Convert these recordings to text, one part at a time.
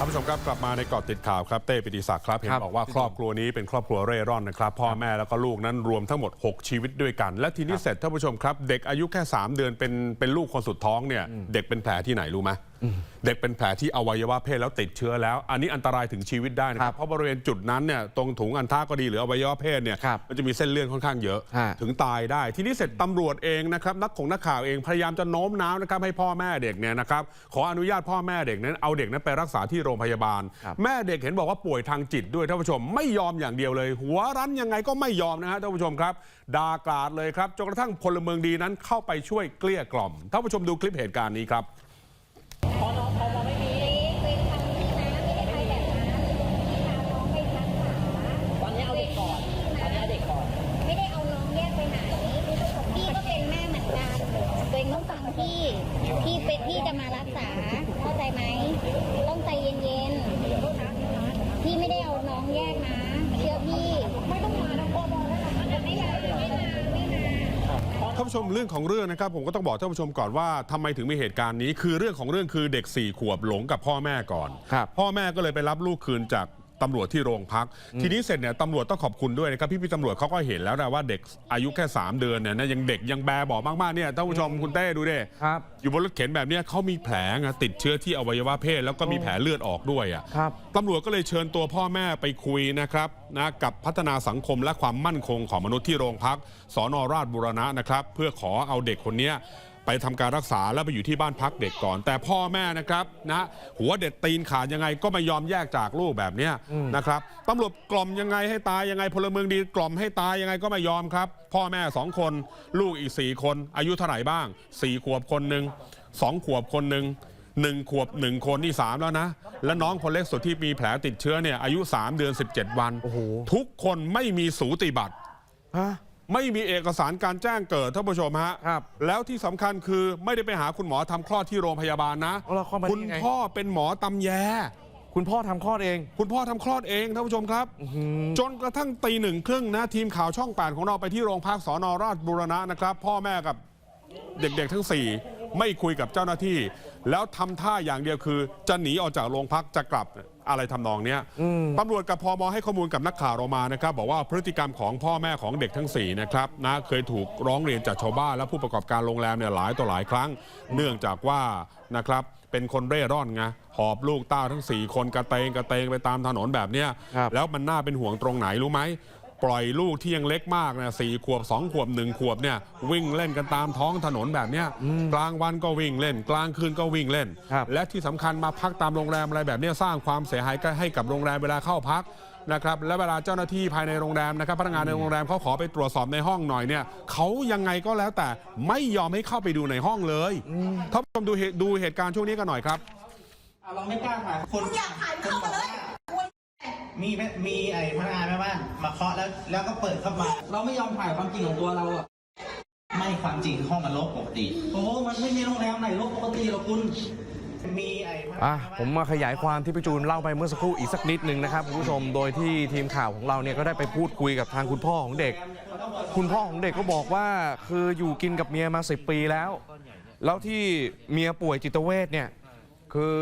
ท่านผู้ชมครับกลับมาในเกาะติดข่าวครับเต้ปิติศักดิ์ครับเห็นครับบอกว่าครอบครัวนี้เป็นครอบครัวเร่ร่อนนะครับพ่อแม่แล้วก็ลูกนั้นรวมทั้งหมด 6 ชีวิตด้วยกัน และทีนี้เสร็จท่านผู้ชมครับ เด็กอายุแค่ 3 เดือนเป็นเป็นลูกคนสุดท้องเนี่ยเด็กเป็นแผลที่ไหนรู้ไหม เด็กเป็นแผลที่อวัยวะเพศแล้วติดเชื้อแล้ว อันนี้อันตรายถึงชีวิตได้นะคครัรับบเพราะบริเวณจุดนั้นเนี่ยตรงถุงอันท่าก็ดีหรืออวัยวะเพศเนี่ยครับมันจะมีเส้นเลือดค่อนข้างเยอะ ฮะ ถึงตายได้ ทีนี้เสร็จตำรวจเองนะครับนักของนักข่าวเองพยายามจะโน้มน้าวนะครับให้พ่อแม่เด็กเนี่ยนะครับขออนุญาตพ่อแม่เด็กนั้นเอาเด็กนั้นไปรักษาที่โรงพยาบาล ครับ แม่เด็กเห็นบอกว่าป่วยทางจิตด้วยท่านผู้ชมไม่ยอมอย่างเดียวเลย หัวรั้นยังไงก็ไม่ยอมนะฮะท่านผู้ชมครับด่ากราดเลยครับจนกระทั่งพลเมืองดีนั้นเข้าไปช่วยเกลี้ยกล่อมท่านผู้ชมดูคลิปเหตุการณ์นี้ครับ ตอนนี้เอาเด็กก่อน ตอนนี้เอาเด็กก่อน ไม่ได้เอาน้องแยกไปไหน พี่ก็เป็นแม่เหมือนกันตัวเองต้องฟังพี่ พี่เป็นพี่จะมารักษา เข้าใจไหม ต้องใจเย็นๆ พี่ไม่ได้เอาน้องแยกนะ เชื่อพี่ ไม่ต้องมาน้องโบบอกแล้วนะไม่มาไม่มาไม่มา ท่านผู้ชมเรื่องของเรื่อง นะครับ ผมก็ต้องบอกท่านผู้ชมก่อนว่าทำไมถึงมีเหตุการณ์นี้ คือเรื่องของเรื่องคือเด็ก4ี่ขวบหลงกับพ่อแม่ก่อนครับพ่อแม่ก็เลยไปรับลูกคืนจาก ตำรวจที่โรงพัก ทีนี้เสร็จเนี่ยตำรวจต้องขอบคุณด้วยนะครับพี่พี่ๆตำรวจเขาก็เห็นแล้วนะว่าเด็กอายุแค่ 3 เดือนเนี่ยนะยังเด็กยังแบเบอกมากๆเนี่ยท่านผู้ชมคุณเต้ดูดิครับ อยู่บนรถเข็นแบบเนี้ยเขามีแผลไงติดเชื้อที่อวัยวะเพศ แล้วก็มีแผลเลือดออกด้วยอะครับ ตำรวจก็เลยเชิญตัวพ่อแม่ไปคุยนะครับนะกับพัฒนาสังคมและความมั่นคงของมนุษย์ที่โรงพักสอนอราชบุรณะนะครับ เพื่อขอเอาเด็กคนเนี้ย ไปทำการรักษาแล้วไปอยู่ที่บ้านพักเด็กก่อน แต่พ่อแม่นะครับนะหัวเด็ดตีนขาดยังไงก็ไม่ยอมแยกจากลูกแบบเนี้ยนะครับตำรวจกล่อมยังไงให้ตายยังไงพลเมืองดีกล่อมให้ตายยังไงก็ไม่ยอมครับ พ่อแม่สองคนลูกอีกสี่คน อายุเท่าไหร่บ้างสี่ขวบคนหนึ่งสองขวบคนหนึ่งหนึ่งขวบหนึ่งคนนี่สามแล้วนะ และน้องคนเล็กสุดที่มีแผลติดเชื้อเนี่ยอายุ3เดือน17วันโอ้โหทุกคนไม่มีสูติบัตรฮะ ไม่มีเอกสารการแจ้งเกิดท่านผู้ชมฮะ ครับแล้วที่สำคัญคือไม่ได้ไปหาคุณหมอทำคลอดที่โรงพยาบาลนะแล้วเข้ามาได้คุณยังไง พ่อเป็นหมอตำแย คุณพ่อทำคลอดเอง คุณพ่อทำคลอดเองท่านผู้ชมครับ จนกระทั่งตีหนึ่งครึ่งนะทีมข่าวช่อง8ของเราไปที่โรงพักสอนอราชบุรณะนะครับ พ่อแม่กับเด็กๆทั้ง 4 ไม่คุยกับเจ้าหน้าที่ แล้วทำท่าอย่างเดียวคือ จะหนีออกจากโรงพักจะกลับ อะไรทำนองเนี้ยตำรวจกับพมให้ข้อมูลกับนักข่าวเรามานะครับ บอกว่าพฤติกรรมของพ่อแม่ของเด็กทั้ง4นะครับนะเคยถูกร้องเรียนจากชาวบ้านและผู้ประกอบการโรงแรมเนี่ยหลายต่อหลายครั้ง เนื่องจากว่านะครับเป็นคนเร่ร่อนไงหอบลูกเต้าทั้ง 4 คนกระเตงกระเตงไปตามถนนแบบเนี้ยครับแล้วมันน่าเป็นห่วงตรงไหนรู้ไหม ปล่อยลูกที่ยังเล็กมากนะสี่ขวบสองขวบหนึ่งขวบเนี่ยวิ่งเล่นกันตามท้องถนนแบบเนี้ยกลางวันก็วิ่งเล่น กลางคืนก็วิ่งเล่นครับและที่สำคัญมาพักตามโรงแรมอะไรแบบเนี้ยสร้างความเสียหายให้กับโรงแรมเวลาเข้าพักนะครับและเวลาเจ้าหน้าที่ภายในโรงแรมนะครับพนักงานในโรงแรมเขาขอไปตรวจสอบในห้องหน่อยเนี่ยเขายังไงก็แล้วแต่ไม่ยอมให้เข้าไปดูในห้องเลยท่านผู้ชมดูเหตุดูเหตุการณ์ช่วงนี้กันหน่อยครับอะเราไม่กล้าถ่ายคนอยากถ่ายเข้ามาเลย มีไหมมีไอ้พนักงานแม่บ้านมาเคาะแล้ว แล้วก็เปิดเข้ามา เราไม่ยอมถ่ายความจริงของตัวเราอะไม่ความจริงห้องมันลกปกติ โอ้โหมันไม่มีโรงแรมไหนโลกปกติหรอกคุณ มีไอ้พนักอะงานแม่บ้านผมมาขยายความที่พี่จูนเล่าไปเมื่อสักครู่อีกสักนิดหนึ่งนะครับคุณผู้ชมโดยที่ทีมข่าวของเราเนี่ยก็ได้ไปพูดคุยกับทางคุณพ่อของเด็ก คุณพ่อของเด็กก็บอกว่าคืออยู่กินกับเมียมา 10 ปีแล้ว แล้วที่เมียป่วยจิตเวชเนี่ย คือ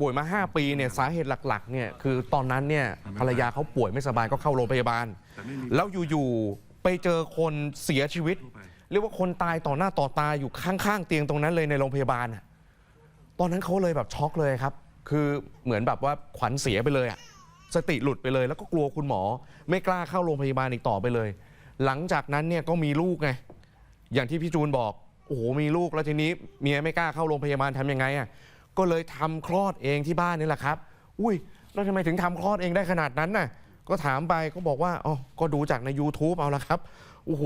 ป่วยมา 5 ปีเนี่ยสาเหตุหลักๆเนี่ยคือตอนนั้นเนี่ยภรรยาเขาป่วยไม่สบายก็เข้าโรงพยาบาล แล้วอยู่ๆไปเจอคนเสียชีวิต เรียกว่าคนตายต่อหน้าต่อตาอยู่ข้างๆเตียงตรงนั้นเลยในโรงพยาบาลอะตอนนั้นเขาเลยแบบช็อกเลยครับ คือเหมือนแบบว่าขวัญเสียไปเลยอะสติหลุดไปเลย แล้วก็กลัวคุณหมอ ไม่กล้าเข้าโรงพยาบาลอีกต่อไปเลย หลังจากนั้นเนี่ยก็มีลูกไงอย่างที่พี่จูนบอกโอ้โหมีลูกแล้วทีนี้เมียไม่กล้าเข้าโรงพยาบาลทำยังไงอะ ก็เลยทำคลอดเองที่บ้านนี่แหละครับ อุ้ย แล้วทำไมถึงทำคลอดเองได้ขนาดนั้นน่ะ ก็ถามไปก็บอกว่า อ๋อ ก็ดูจากใน YouTube เอาละครับ โอ้โห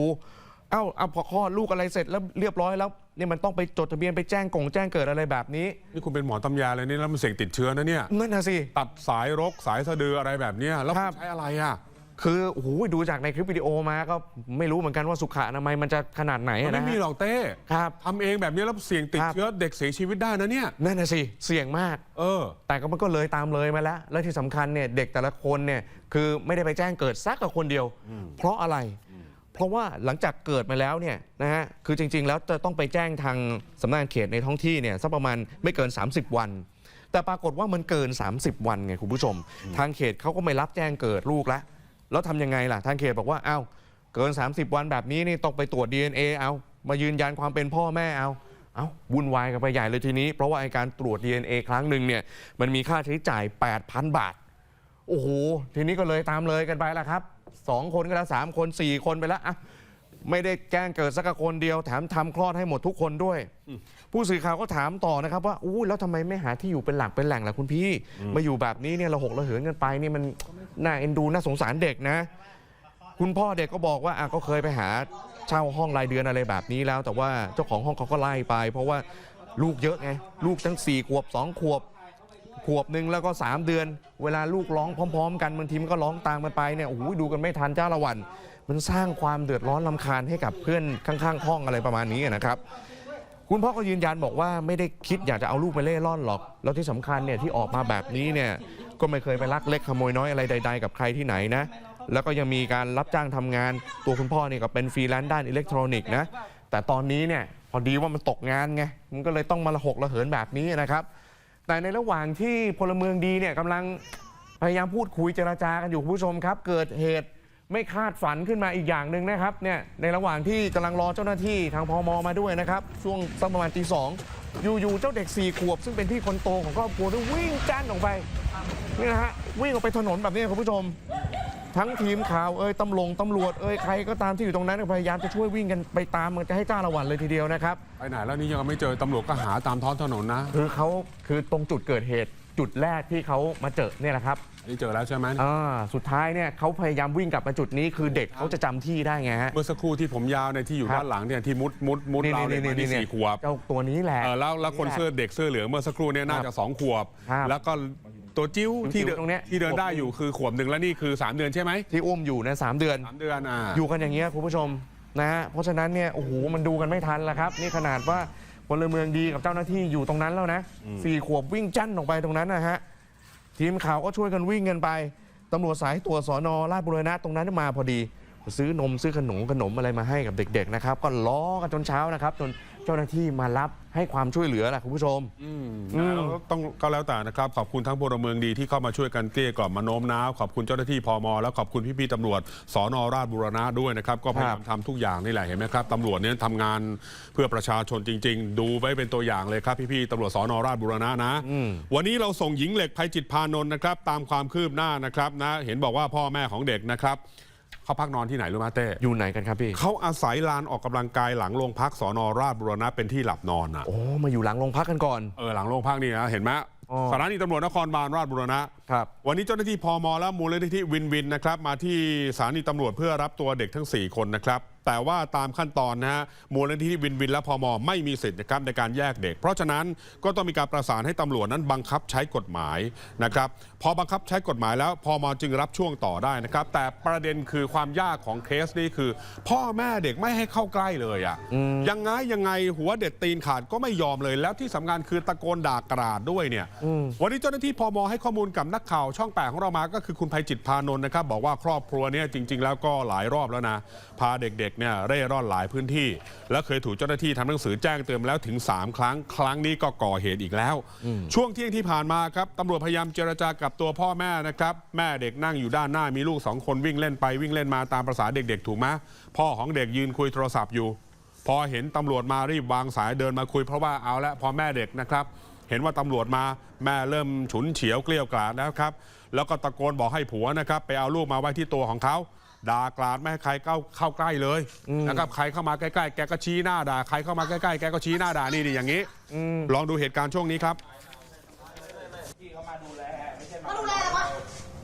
เอ้าเอาพอคลอดลูกอะไรเสร็จแล้วเรียบร้อยแล้วเนี่ยมันต้องไปจดทะเบียนไปแจ้งกงแจ้งเกิดอะไรแบบนี้ นี่คุณเป็นหมอตำยาเลยนี่แล้วมันเสี่ยงติดเชื้อนะเนี่ยนั่นน่ะสิ ตัดสายรกสายสะดืออะไรแบบเนี้ยแล้วครับใช้อะไรอะ คือโอ้โหดูจากในคลิปวิดีโอมาก็ไม่รู้เหมือนกันว่าสุขอนามัยมันจะขนาดไหนมันอะไม่นะมีฮะหรอกเต้ครับทำเองแบบนี้แล้วเสี่ยงติดครับเชื้อเด็กเสียชีวิตได้นะเนี่ยนั่นน่ะสิเสี่ยงมาก เออ แต่ก็มันก็เลยตามเลยมาแล้ว และที่สำคัญเนี่ยเด็กแต่ละคนเนี่ยคือไม่ได้ไปแจ้งเกิดสักกับคนเดียว เพราะอะไร เพราะว่าหลังจากเกิดมาแล้วเนี่ยนะฮะคือจริง ๆ แล้วจะต้องไปแจ้งทางสำนักงานเขตในท้องที่เนี่ยสักประมาณไม่เกิน 30 วัน แต่ปรากฏว่ามันเกิน 30 วันไงคุณผู้ชม ทางเขตเขาก็ไม่รับแจ้งเกิดลูกแล้ว แล้วทำยังไงล่ะทางเขตบอกว่าอ้าวเกิน 30 วันแบบนี้นี่ต้องไปตรวจ DNA เอามายืนยันความเป็นพ่อแม่เอาเอาวุ่นวายกันไปใหญ่เลยทีนี้ เพราะว่าไอการตรวจ DNA ครั้งหนึ่งเนี่ยมันมีค่าใช้จ่าย 8,000 บาท โอ้โห ทีนี้ก็เลยตามเลยกันไปละครับสองคนก็แล้วสามคนสี่คนไปแล้วอะ ไม่ได้แจ้งเกิดสักคนเดียวแถมทำคลอดให้หมดทุกคนด้วย ผู้สื่อข่าวก็ถามต่อนะครับ ว่าอู้แล้วทำไมไม่หาที่อยู่เป็นหลักเป็นแหล่งล่ะคุณพี่ มาอยู่แบบนี้เนี่ยเราหกระเหินกันไปนี่มันน่าเอ็นดูน่าสงสารเด็กนะ คุณพ่อเด็กก็บอกว่าอะก็เคยไปหาเช่าห้องรายเดือนอะไรแบบนี้แล้ว แต่ว่าเจ้าของห้องเขาก็ไล่ไป เพราะว่าลูกเยอะไงลูกทั้ง4ขวบ2ขวบขวบหนึ่งแล้วก็ 3 เดือน เวลาลูกร้องพร้อม ๆ กันบางทีมันก็ร้องตามกันไปเนี่ยโอ้โหดูกันไม่ทันจ้าละวัน มันสร้างความเดือดร้อนลำคาญให้กับเพื่อนข้างๆห้องอะไรประมาณนี้นะครับคุณพ่อก็ยืนยันบอกว่าไม่ได้คิดอยากจะเอาลูกไปเล่ร่อนหรอก แล้วที่สำคัญเนี่ยที่ออกมาแบบนี้เนี่ยก็ไม่เคยไปลักเล็กขโมยน้อยอะไรใด ๆ กับใครที่ไหนนะ แล้วก็ยังมีการรับจ้างทำงาน ตัวคุณพ่อเนี่ยก็เป็นฟรีแลนซ์ด้านอิเล็กทรอนิกส์นะ แต่ตอนนี้เนี่ยพอดีว่ามันตกงานไง มันก็เลยต้องมาระหกระเหินแบบนี้นะครับ แต่ในระหว่างที่พลเมืองดีเนี่ยกำลังพยายามพูดคุยเจรจากันอยู่คุณผู้ชมครับ เกิดเหตุ ไม่คาดฝันขึ้นมาอีกอย่างหนึ่งนะครับเนี่ยในระหว่างที่กำลังรอเจ้าหน้าที่ทางพมมาด้วยนะครับ ช่วงสักประมาณตีสองอยู่ๆเจ้าเด็กสี่ขวบ ซึ่งเป็นพี่คนโตของครอบครัวได้วิ่งจ้านออกไปนี่นะฮะวิ่งออกไปถนนแบบนี้คุณผู้ชม ทั้งทีมข่าวเอ่ยตำรวจตำรวจเอ่ยใครก็ตามที่อยู่ตรงนั้นพยายามจะช่วยวิ่งกันไปตามมันจะให้จ้าละวันเลยทีเดียวนะครับไปไหนแล้วนี่ยังไม่เจอตำรวจก็หาตามท้องถนนนะ คือเขาคือตรงจุดเกิดเหตุจุดแรกที่เขามาเจอเนี่ยนะครับ นี่เจอแล้วใช่ไหมอ่าสุดท้ายเนี่ยเขาพยายามวิ่งกลับมาจุดนี้คือเด็กเขาจะจำที่ได้ไงฮะ เมื่อสักครู่ที่ผมยาวในยที่อยู่ครับ ด้านหลังเนี่ยที่มุดมุดมุดราวเหล็กมาที่สี่ขวบ เจ้าตัวนี้แหละ เออแล้วแล้วคนเสื้อเด็กเสื้อเหลืองเมื่อสักครู่เนี่ยน่าจะสองขวบ ครับแล้วก็ตัวจิ้วที่เดินตรงเนี้ย ที่เดินได้อยู่คือขวบหนึ่งแล้วนี่คือ 3 เดือนใช่ไหมที่อุ้มอยู่นะสามเดือน สามเดือนอ่าอยู่กันอย่างเงี้ยคุณผู้ชมนะฮะเพราะฉะนั้นเนี่ยโอ้โหมันดูกันไม่ทันแล้วครับ นี่ขนาดว่าพลเมืองดีกับเจ้าหน้าที่อยู่ตรงนั้นแล้วนะสี่ขวบวิ่งจั่นออกไปตรงนั้นนะฮะ ทีมข่าวก็ช่วยกันวิ่งกันไปตำรวจสายตรวจสอนอราชบุรณะตรงนั้นมาพอดี ซื้อนมซื้อขนมขนมอะไรมาให้กับเด็กๆนะครับ ก็ล้อกันจนเช้านะครับ จน จ้าหน้าที่มารับให้ความช่วยเหลือแหละคุณผู้ชมอืมแล้วต้องก็แล้วแต่นะครับ ขอบคุณทั้งพลเมืองดีที่เข้ามาช่วยกันเกลี้ยกล่อมมาโน้มน้าวขอบคุณเจ้าหน้าที่พมแล้วขอบคุณพี่ๆตำรวจสอนอราชบุรณะด้วยนะครับ ก็พยายามทำทุกอย่างนี่แหละเห็นไหมครับตำรวจเนี่ยทำงานเพื่อประชาชนจริง ๆ ดูไว้เป็นตัวอย่างเลยครับพี่ๆตำรวจสอนอราชบุรณะนะ อืม วันนี้เราส่งหญิงเหล็กภัยจิตพานนท์นะครับ ตามความคืบหน้านะครับนะ เห็นบอกว่าพ่อแม่ของเด็กนะครับ เขาพักนอนที่ไหนรู้ไหมเต้อยู่ไหนกันครับพี่เขาอาศัยลานออกกำลังกายหลังโรงพักสอนอราชบุรณะเป็นที่หลับนอนอะโอ้มาอยู่หลังโรงพักกันก่อนเออหลังโรงพักนี่นะเห็นไหมอ๋อสถานีตำรวจนครบาลราชบุรณะครับวันนี้เจ้าหน้าที่พมและมูลนิธิวินวินนะครับมาที่สถานีตำรวจเพื่อรับตัวเด็กทั้ง 4 คนนะครับ แต่ว่าตามขั้นตอนนะฮะมูลนิธิวินวินและพมไม่มีสิทธิ์นะครับในการแยกเด็ก เพราะฉะนั้นก็ต้องมีการประสานให้ตำรวจนั้นบังคับใช้กฎหมายนะครับพอบังคับใช้กฎหมายแล้วพมจึงรับช่วงต่อได้นะครับ แต่ประเด็นคือความยากของเคสนี้คือ พ่อแม่เด็กไม่ให้เข้าใกล้เลยอะยังไงยังไงหัวเด็ดตีนขาดก็ไม่ยอมเลยแล้วที่สำคัญคือตะโกนด่ากราดด้วยเนี่ยวันนี้เจ้าหน้าที่พมให้ข้อมูลกับนักข่าวช่องแปดของเรามาก็คือคุณภัยจิตพานนท์นะครับบอกว่าครอบครัวเนี่ยจริง ๆ แล้วก็หลายรอบแล้วนะพาเด็กๆเนี่ยเร่ร่อนหลายพื้นที่ แล้วเคยถูกเจ้าหน้าที่ทำหนังสือแจ้งเตือนมาแล้วถึง 3 ครั้ง ครั้งนี้ก็ก่อเหตุอีกแล้ว ช่วงเที่ยงที่ผ่านมาครับตำรวจพยายามเจรจากับตัวพ่อแม่นะครับ แม่เด็กนั่งอยู่ด้านหน้ามีลูกสองคนวิ่งเล่นไปวิ่งเล่นมาตามประษาเด็กๆ ถูกไหมพ่อของเด็กยืนคุยโทรศัพท์อยู่ พอเห็นตำรวจมารีบวางสายเดินมาคุยเพราะว่าเอาละพอแม่เด็กนะครับเห็นว่าตำรวจมาแม่เริ่มฉุนเฉียวเกลี้ยวกล่อมแล้วครับ แล้วก็ตะโกนบอกให้ผัวนะครับ ไปเอาลูกมาไว้ที่ตัวของเขา ด่ากราดไม่ให้ใครเข้าเข้าใกล้เลยนะครับใครเข้ามาใกล้ๆ แกก็ชี้หน้าด่าใครเข้ามาใกล้ๆแกก็ชี้หน้าด่านี่นี่อย่างนี้ลองดูเหตุการณ์ช่วงนี้ครับมาดูแลอะไรวะ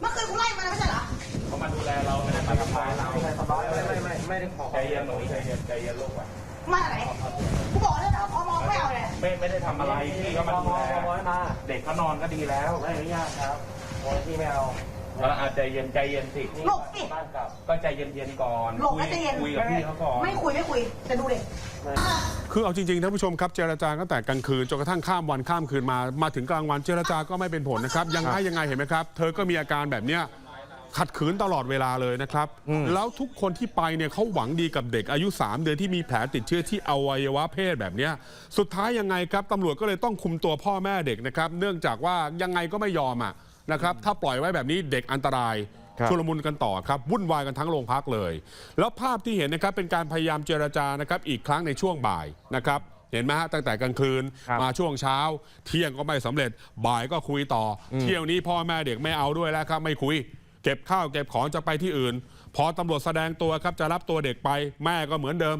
เมื่อคืนกูไล่มาไม่ใช่เหรอเขามาดูแลเราไม่ได้มาทำร้ายเราไม่ไม่ไม่ไม่ได้ขอใจเย็นหนูใจเย็นใจเย็นลูกอะมาไหนกูบอกแล้วนะว่าพอมองไม่เอาเลยไม่ไม่ได้ทำอะไรพี่ก็มาดูแลร้อยมาเด็กเขานอนก็ดีแล้วไม่อนุญาตครับโอ้ยพี่ไม่เอา แล้วอาใจเย็นใจเย็นสิหลบสิบ้านกลับก็ใจเย็นๆก่อนหลบให้ใจเย็น คุยกับพี่เขาก่อน ไม่คุยไม่คุยจะดูเด็ก คือเอาจริงๆท่านผู้ชมครับเจรจากัตั้งแต่กลางคืนจนกระทั่งข้ามวันข้ามคืนมามาถึงกลางวันเจรจาก็ไม่เป็นผลนะครับ ยังไงยังไงเห็นไหมครับ เธอก็มีอาการแบบเนี้ยขัดขืนตลอดเวลาเลยนะครับ แล้วทุกคนที่ไปเนี่ยเขาหวังดีกับเด็กอายุ 3 เดือนที่มีแผลติดเชื้อที่อวัยวะเพศแบบเนี้ยสุดท้ายยังไงครับตำรวจก็เลยต้องคุมตัวพ่อแม่เด็กนะครับ เนื่องจากว่ายังไงก็ไม่ยอมอะ นะครับ ถ้าปล่อยไว้แบบนี้เด็กอันตรายครับชุลมุนกันต่อครับ วุ่นวายกันทั้งโรงพักเลย แล้วภาพที่เห็นนะครับเป็นการพยายามเจรจานะครับอีกครั้งในช่วงบ่ายนะครับเห็นไหมฮะตั้งแต่กลางคืนครับมาช่วงเช้า เที่ยงก็ไม่สำเร็จบ่ายก็คุยต่ออเที่ยวนี้พ่อแม่เด็กไม่เอาด้วยแล้วครับไม่คุย เก็บข้าวเก็บของจะไปที่อื่น พอตำรวจแสดงตัวครับจะรับตัวเด็กไปแม่ก็เหมือนเดิม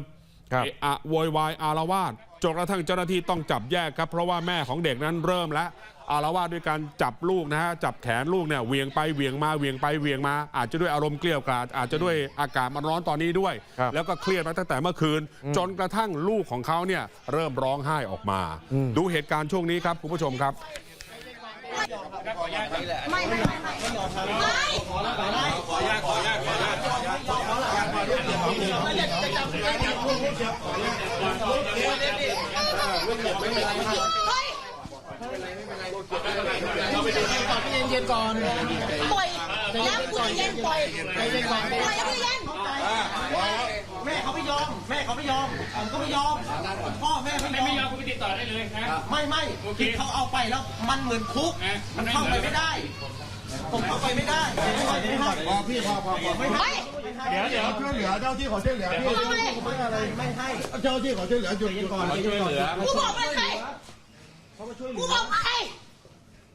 ครับเอะอะโวยวายอารวาส จนกระทั่งเจ้าหน้าที่ต้องจับแยกครับเพราะว่าแม่ของเด็กนั้นเริ่มแล้วอารวาสด้วยการจับลูกนะฮะจับแขนลูกเนี่ยเหวียงไปเหวียงมาเหวียงไปเหวียงมา อาจจะด้วยอารมณ์เกลียวกราดอาจจะด้วยอากาศมันร้อนตอนนี้ด้วยครับแล้วก็เครียดมาตั้งแต่เมื่อคืน จนกระทั่งลูกของเขาเนี่ยเริ่มร้องไห้ออกมา ดูเหตุการณ์ช่วงนี้ครับคุณผู้ชมครับไม่ไม่ไม่ไม่เฮ้ยเย็นๆก่อนปล่อยแล้วกูจะเย็นปล่อยปล่อยแล้วกูจะเย็น แม่เขาไม่ยอม แม่เขาไม่ยอมผมก็ไม่ยอมพ่อแม่ไม่ยอมไม่ยอมคุณไปติดต่อได้เลยนะไม่ไม่ที่เขาเอาไปแล้วมันเหมือนคุกมันเข้าไปไม่ได้ ผมเข้าไปไม่ได้ไม่ให้ไม่ให้พอพี่พอพอพอเฮ้ยเดี๋ยวเดี๋ยวช่วยเหลือเจ้าที่ขอช่วยเหลือพี่เอาเลยไม่อะไรไม่ให้เจ้าที่ขอช่วยเหลือหยุดหยุดก่อนช่วยเหลือกูบอกไม่ให้เขามาช่วยเหกูลืบอกไม่ให้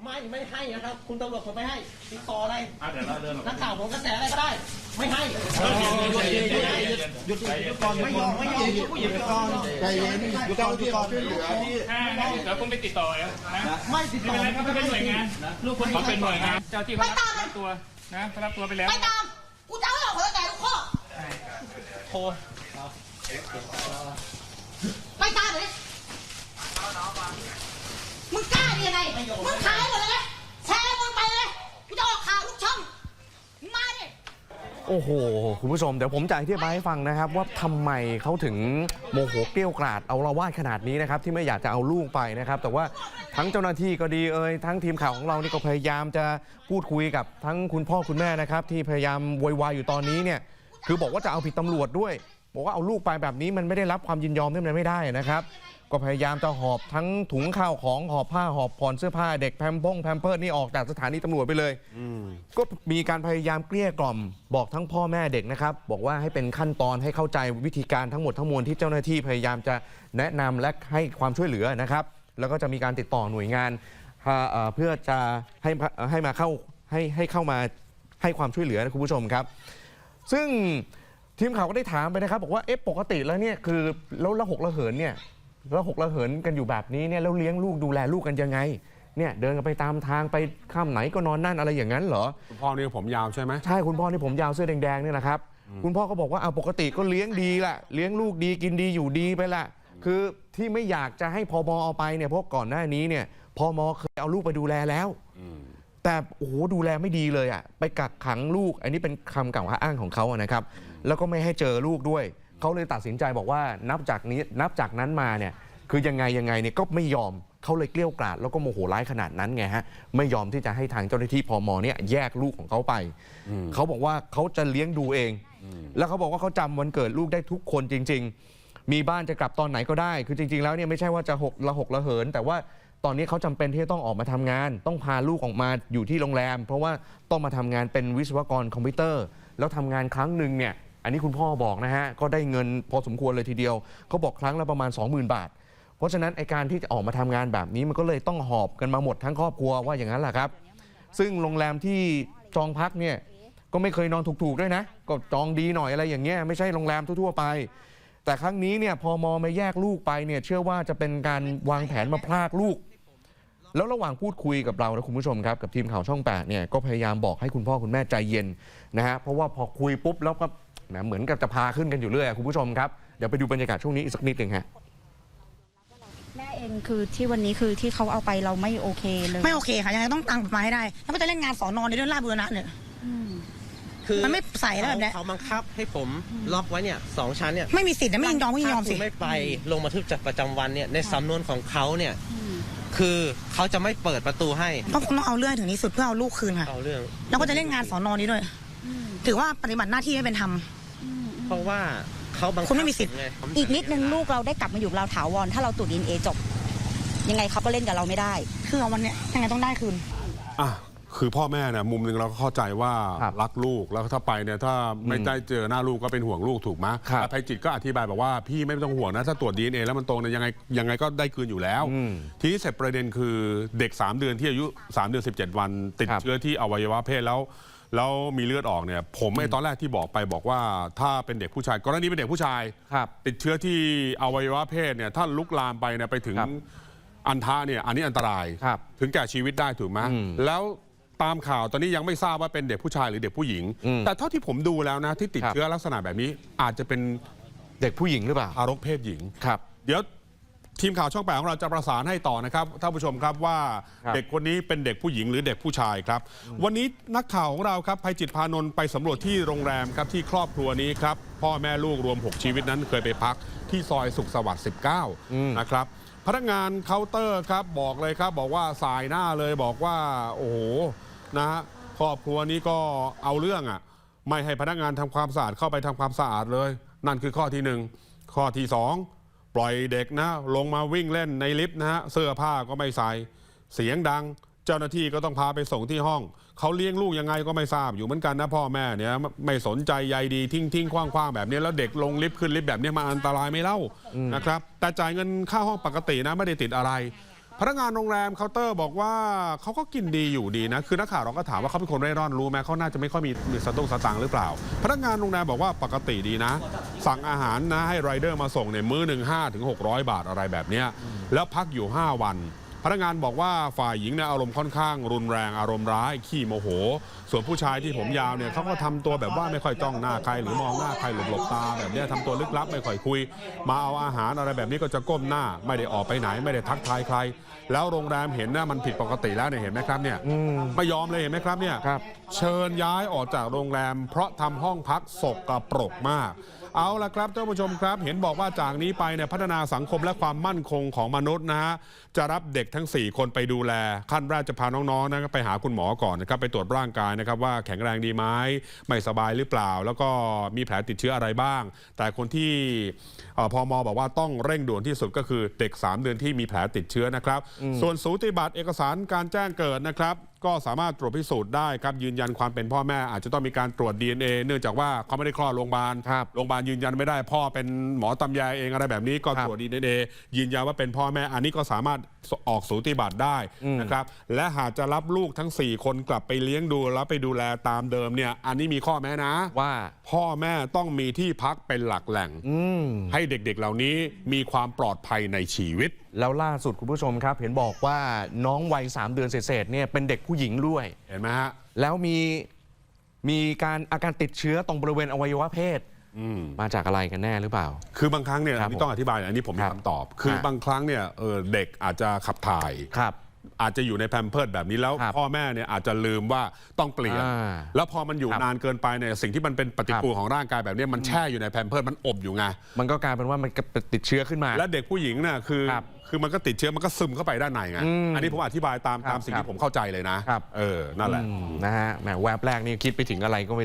ไม่ไม่ให้นะครับ คุณตำรวจผมไม่ให้ติดต่ออะไรอะเดี๋ยวเราเดินออกนักข่าวผมกระแสอะไรก็ได้ ไม่ให้หยุดหยุดก่อนไม่ยอมไม่ยอมผู้หญิงก่อนใจเย็นเจ้าที่ขอช่วยเหลือที่ถ้างั้นเดี๋ยวคุณไปติดต่อนะไม่ติดไม่ต่อเป็นไรครับไม่เป็นหน่วยงานลูกคุณเขาเป็นหน่วยงานเจ้าที่เขารับตัวนะเขารับตัวไปแล้วไปตามกูจะเอาให้ออกหัวแต่ทุกข้อโทร ไปตามเลย มึงกล้ยังไงมึงขายหมดเลยนะแชร์มึงไปเลยกูจะออกข่าวทุกช่องมึงมาดิ โอ้โห คุณผู้ชม เดี๋ยวผมจะอธิบายให้ฟังนะครับ ว่าทำไมเขาถึงโมโหเกรี้ยวกราดเอาละวาดขนาดนี้นะครับ ที่ไม่อยากจะเอาลูกไปนะครับ แต่ว่าทั้งเจ้าหน้าที่ก็ดีเอ่ยทั้งทีมข่าวของเรานี่ก็พยายามจะพูดคุยกับทั้งคุณพ่อคุณแม่นะครับ ที่พยายามโวยวายอยู่ตอนนี้เนี่ยคือบอกว่าจะเอาผิดตำรวจด้วย บอกว่าเอาลูกไปแบบนี้มันไม่ได้รับความยินยอมเนี่ยมันไม่ได้นะครับ ก็พยายามจะหอบทั้งถุงข้าวของหอบผ้าหอบผ่อนเสื้อผ้าเด็กแพมพงแพมเพิร์ดนี่ออกจากสถานีตำรวจไปเลยก็มีการพยายามเกลี้ยกล่อม บอกทั้งพ่อแม่เด็กนะครับ บอกว่าให้เป็นขั้นตอนให้เข้าใจวิธีการทั้งหมดทั้งมวลที่เจ้าหน้าที่พยายามจะแนะนำและให้ความช่วยเหลือนะครับ แล้วก็จะมีการติดต่อหน่วยงานอ่าเอ่อเพื่อจะให้ให้มาเข้าให้ให้เข้ามาให้ความช่วยเหลือนะคุณผู้ชมครับ ซึ่ง ทีมข่าวก็ได้ถามไปนะครับ บอกว่าเอ๊ะปกติแล้วเนี่ยคือแล้วละหกละเหินเนี่ยละหกละเหินกันอยู่แบบนี้เนี่ยแล้วเลี้ยงลูกดูแลลูกกันยังไงเนี่ยเดินกันไปตามทางไปข้ามไหนก็นอนนั่นอะไรอย่างนั้นเหรอคุณพ่อนี่ผมยาวใช่ไหมใช่คุณพ่อที่ผมยาวเสื้อแดงๆเนี่ยนะครับ คุณพ่อก็บอกว่าเอาปกติก็เลี้ยงดีละเลี้ยงลูกดีกินดีอยู่ดีไปละคือที่ไม่อยากจะให้พอมเอาไปเนี่ยเพราะก่อนหน้านี้เนี่ยพอมเคยเอาลูกไปดูแลแล้วแต่โอ้โหดูแลไม่ดีเลยอะไปกักขังลูก อันนี้เป็นคำกล่าวอ้างของเขาอะนะครับ แล้วก็ไม่ให้เจอลูกด้วย เขาเลยตัดสินใจบอกว่านับจากนี้นับจากนั้นมาเนี่ยคือยังไงยังไงเนี่ยก็ไม่ยอมเขาเลยเกลี้ยวกล่อดแล้วก็โมโหร้ายขนาดนั้นไงฮะไม่ยอมที่จะให้ทางเจ้าหน้าที่พมเนี่ยแยกลูกของเขาไป เขาบอกว่าเขาจะเลี้ยงดูเอง แล้วเขาบอกว่าเขาจำวันเกิดลูกได้ทุกคนจริง ๆ มีบ้านจะกลับตอนไหนก็ได้ คือจริง ๆ แล้วเนี่ยไม่ใช่ว่าจะหกละหกละเหิน แต่ว่าตอนนี้เขาจำเป็นที่จะต้องออกมาทำงาน ต้องพาลูกออกมาอยู่ที่โรงแรม เพราะว่าต้องมาทำงานเป็นวิศวกรคอมพิวเตอร์ แล้วทำงานครั้งหนึ่งเนี่ย อันนี้คุณพ่อบอกนะฮะ ก็ได้เงินพอสมควรเลยทีเดียวเขาบอกครั้งละประมาณ 20,000 บาท เพราะฉะนั้นไอการที่จะออกมาทำงานแบบนี้มันก็เลยต้องหอบกันมาหมดทั้งครอบครัวว่าอย่างนั้นแหละครับ ซึ่งโรงแรมที่จองพักเนี่ยก็ไม่เคยนอนถูกๆด้วยนะ ก็จองดีหน่อยอะไรอย่างเงี้ยไม่ใช่โรงแรมทั่วๆไป แต่ครั้งนี้เนี่ยพอมอมาแยกลูกไปเนี่ยเชื่อว่าจะเป็นการวางแผนมาพรากลูก แล้วระหว่างพูดคุยกับเรานะคุณผู้ชมครับกับทีมข่าวช่อง8เนี่ยก็พยายามบอกให้คุณพ่อคุณแม่ใจเย็นนะฮะเพราะว่าพอคุยปุ๊บแล้วก็ แหมเหมือนกับจะพาขึ้นกันอยู่เรื่อยอะคุณผู้ชมครับ เดี๋ยวไปดูบรรยากาศช่วงนี้อีกสักนิดหนึ่งฮะ แม่เองคือที่วันนี้คือที่เขาเอาไปเราไม่โอเคเลยไม่โอเคค่ะยังไงต้องตามกฎหมายให้ได้ แล้วก็จะเล่นงานสอนอนในเรื่องราชบุรณะเนี่ยคือมันไม่ใส่แล้วแบบเนี้ย เขาบังคับให้ผมล็อกไว้เนี่ยสองชั้นเนี่ยไม่มีสิทธิ์นะไม่ยินยอมไม่ยินยอมสิถ้าคุณไม่ไปลงบันทึกจับประจำวันเนี่ยในสำนวนของเขาเนี่ยคือเขาจะไม่เปิดประตูให้ต้องต้องเอาเรื่องให้ถึงที่สุดเพื่อเอาลูกคืนค่ะ เอาเรื่อง แล้วก็จะเล่นงานสอนอนนี้ด้วย ถือว่าปฏิบัติหน้าที่ไม่เป็นธรรมเพ ราะว่าเขาบังคับคุณไม่มีสิทธิ์ผไงอีกนิดนึงลูกเราได้กลับมาอยู่กับเราถาวรถ้าเราตรวจดีเอจบ ยังไงเขาก็เล่นกับเราไม่ได้ คือเอาวันเนี้ยยังไงต้องได้คืนอะคือพ่อแม่เนี่ยมุมหนึ่งเราก็เข้าใจว่าครับรักลูกแล้วถ้าไปเนี่ยถ้าไม่ได้เจอหน้าลูกก็เป็นห่วงลูกถูกไหมครับแต่ภัยจิตก็อธิบายบอกว่าพี่ไม่ต้องห่วงนะถ้าตรวจ DNA แล้วมันตรงเนี่ยยังไงยังไงก็ได้คืนอยู่แล้วอืมทีนี้เสร็จประเด็นคือเด็ก 3 เดือนที่อายุ 3 เดือน 17 วัน ติดครับเชื้อที่อวัยวะเพศแล้ว แล้วมีเลือดออกเนี่ย ผมไอ้ตอนแรกที่บอกไปบอกว่า ถ้าเป็นเด็กผู้ชายกรณีเป็นเด็กผู้ชาย ครับ ติดเชื้อที่อวัยวะเพศเนี่ยถ้าลุกลามไปเนี่ยไปถึงครับอันทะเนี่ยอันนี้อันตรายครับถึงแก่ชีวิตได้ถูกไหมอืมแล้วตามข่าวตอนนี้ยังไม่ทราบว่าเป็นเด็กผู้ชายหรือเด็กผู้หญิง อืมแต่เท่าที่ผมดูแล้วนะที่ติดครับ เชื้อลักษณะแบบนี้อาจจะเป็นเด็กผู้หญิงหรือเปล่า ทารกเพศหญิง ครับ เดี๋ยว ทีมข่าวช่องแปดของเราจะประสานให้ต่อนะครับท่านผู้ชมครับว่าครับเด็กคนนี้เป็นเด็กผู้หญิงหรือเด็กผู้ชายครับ วันนี้นักข่าวของเราครับภัยจิตพานนท์ไปสำรวจที่โรงแรมครับที่ครอบครัวนี้ครับพ่อแม่ลูกรวม 6 ชีวิตนั้นเคยไปพักที่ซอยสุขสวัสดิ์อืม19 นะครับ พนักงานเคาน์เตอร์ครับบอกเลยครับ บอกว่าสายหน้าเลยบอกว่า โอ้โหนะฮะครอบครัวนี้ก็เอาเรื่องอะ ไม่ให้พนักงานทำความสะอาดเข้าไปทำความสะอาดเลย นั่นคือข้อที่หนึ่งข้อที่สอง ปล่อยเด็กนะลงมาวิ่งเล่นในลิฟต์นะฮะเสื้อผ้าก็ไม่ใส่เสียงดัง เจ้าหน้าที่ก็ต้องพาไปส่งที่ห้อง เขาเลี้ยงลูกยังไงก็ไม่ทราบอยู่เหมือนกันนะพ่อแม่เนี่ยไม่สนใจใยดีทิ้งทิ้งคว้างคว้างแบบนี้แล้วเด็กลงลิฟต์ขึ้นลิฟต์แบบนี้มาอันตรายไหม่เล่านะครับแต่จ่ายเงินค่าห้องปกตินะไม่ได้ติดอะไร พนักงานโรงแรมเคาน์เตอร์บอกว่าเขาก็กินดีอยู่ดีนะ คือนักข่าวเราก็ถามว่าเขาเป็นคนเร่ร่อนรู้ไหมเขาน่าจะไม่ค่อยมีมีสตุ้งสตางค์หรือเปล่า พนักงานโรงแรมบอกว่าปกติดีนะ สั่งอาหารนะให้ไรเดอร์มาส่งในยมื้อหนึ่งห้าถึงหกร้อยบาทอะไรแบบเนี้ยแล้วพักอยู่ 5 วัน พนักงานบอกว่าฝ่ายหญิงเนี่ยอารมณ์ค่อนข้าง รุนแรงอารมณ์ร้ายขี้โมโห ส่วนผู้ชายที่ผมยาวเนี่ยเขาก็ทำตัวแบบว่าไม่ค่อยจ้องหน้าใครหรือมองหน้าใครหลบหลบๆตาแบบนี้ยทำตัวลึกลับไม่ค่อยคุย มาเอาอาหารอะไรแบบนี้ก็จะก้มหน้า ไม่ได้ออกไปไหน ไม่ได้ทักทายใคร แล้วโรงแรมเห็นนะมันผิดปกติแล้วเนี่ยเห็นไหมครับเนี่ยมไม่ยอมเลยเห็นไหมครับเนี่ยเชิญย้ายออกจากโรงแรม เพราะทำห้องพักสกปรกมาก เอาละครับท่านผู้ชมครับ เห็นบอกว่าจากนี้ไปเนี่ยพัฒนาสังคมและความมั่นคงของมนุษย์นะฮะจะรับเด็กทั้ง 4 คนไปดูแล ขั้นแรกจะพาน้องๆนะครับไปหาคุณหมอก่อนนะครับไปตรวจร่างกายนะครับว่าแข็งแรงดีไหมไม่สบายหรือเปล่า แล้วก็มีแผลติดเชื้ออะไรบ้าง แต่คนที่เอ่อพมบอกว่าต้องเร่งด่วนที่สุดก็คือเด็ก 3 เดือนที่มีแผลติดเชื้อนะครับ ส่วนสูติบัตรเอกสารการแจ้งเกิดนะครับ ก็สามารถตรวจพิสูจน์ได้ครับยืนยันความเป็นพ่อแม่อาจจะต้องมีการตรวจ DNA เนื่องจากว่าเขาไม่ได้คลอดโรงพยาบาลครับโรงพยาบาลยืนยันไม่ได้พ่อเป็นหมอตำยาเองอะไรแบบนี้ก็ครับตรวจ DNA ยืนยันว่าเป็นพ่อแม่อันนี้ก็สามารถ ออกสูติบัตรได้อืมนะครับและหากจะรับลูกทั้ง 4 คนกลับไปเลี้ยงดูแล้วไปดูแลตามเดิมเนี่ยอันนี้มีข้อแม้นะว่าพ่อแม่ต้องมีที่พักเป็นหลักแหล่งอืมให้เด็กๆเหล่านี้มีความปลอดภัยในชีวิต แล้วล่าสุดคุณผู้ชมครับ เห็นบอกว่าน้องวัย 3 เดือนเศษๆเนี่ยเป็นเด็กผู้หญิงด้วยเห็นไหมฮะแล้วมีมีการอาการติดเชื้อตรงบริเวณอวัยวะเพศอื มมาจากอะไรกันแน่หรือเปล่า คือบางครั้งเนี่ยครับอันนี้ต้องอธิบายอันนี้ผมมีครับคำตอบ คือฮะบางครั้งเนี่ยเออเด็กอาจจะขับถ่ายครับอาจจะอยู่ในแพมเพิร์ดแบบนี้แล้วครับพ่อแม่เนี่ยอาจจะลืมว่าต้องเปลี่ยนอ่าแล้วพอมันอยู่ครับนานเกินไปเนี่ยสิ่งที่มันเป็นปฏิกูลของร่างกายแบบนี้มันแช่อยู่ในแพมเพิร์ดมันอบอยู่ไงมันก็กลายเป็นว่ามันก็ติดเชื้อขึ้นมา และเด็กผู้หญิงเนี่ยคือครับคือมันก็ติดเชื้อมันก็ซึมเข้าไปด้านในไงอืมอันนี้ผมอธิบายตามครับตามสิ่งครัที่บผมเข้าใจเลยนะครับเออนั่นแหละอืมนะฮะแหมแวบแรกนี่คิดไปถึงอะไรก็ไม่